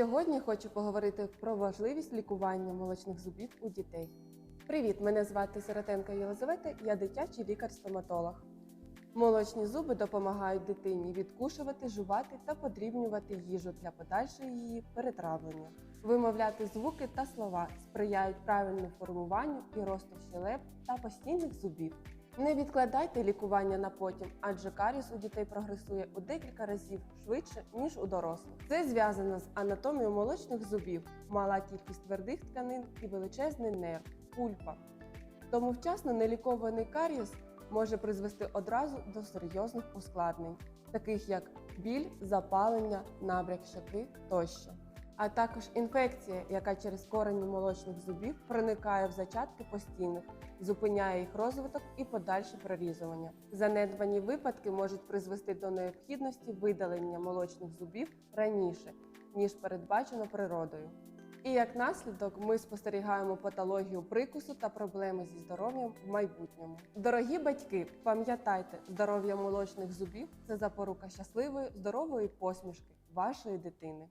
Сьогодні хочу поговорити про важливість лікування молочних зубів у дітей. Привіт! Мене звати Сиротенко Єлизавета, я дитячий лікар-стоматолог. Молочні зуби допомагають дитині відкушувати, жувати та подрібнювати їжу для подальшого її перетравлення. Вимовляти звуки та слова сприяють правильному формуванню і росту щелеп та постійних зубів. Не відкладайте лікування на потім, адже каріс у дітей прогресує у декілька разів швидше, ніж у дорослих. Це зв'язано з анатомією молочних зубів, мала кількість твердих тканин і величезний нерв пульпа. Тому вчасно нелікований карієс може призвести одразу до серйозних ускладнень, таких як біль, запалення, набряк щоки тощо. А також інфекція, яка через корені молочних зубів проникає в зачатки постійних, зупиняє їх розвиток і подальше прорізування. Занедбані випадки можуть призвести до необхідності видалення молочних зубів раніше, ніж передбачено природою. І як наслідок ми спостерігаємо патологію прикусу та проблеми зі здоров'ям в майбутньому. Дорогі батьки, пам'ятайте, здоров'я молочних зубів це запорука щасливої, здорової посмішки вашої дитини.